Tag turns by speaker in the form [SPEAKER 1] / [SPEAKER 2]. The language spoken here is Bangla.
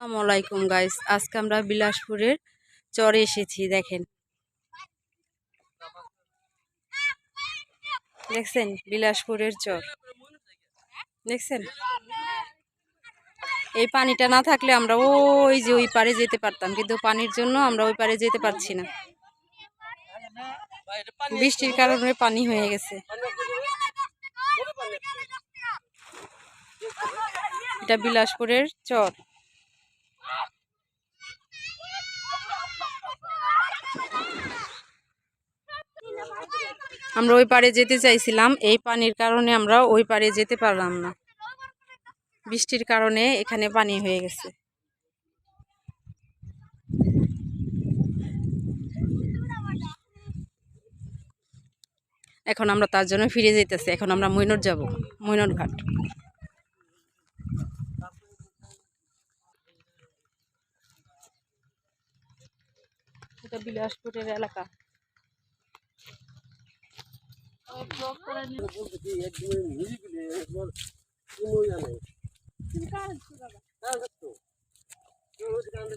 [SPEAKER 1] আসসালামু আলাইকুম গাইস আজকে আমরা বিলাসপুরের চরে এসেছি, দেখেন। দেখছেন? বিলাসপুরের চর। দেখছেন? এই পানিটা না থাকলে আমরা ওই যে ওই পারে যেতে পারতাম, কিন্তু পানির জন্য আমরা ওই পারে যেতে পারছি না। বৃষ্টির কারণে পানি হয়ে গেছে। এটা বিলাসপুরের চর। আমরা ওই পারে যেতে চাইছিলাম, এই পানির কারণে আমরা ওই পারে যেতে পারলাম না। বৃষ্টির কারণে এখানে পানি হয়ে গেছে। এখন আমরা তার জন্য ফিরে যেতেছি এখন আমরা মৈনট যাব মৈনট ঘাট। বিলাসপুরের এলাকা।
[SPEAKER 2] কোনো জানে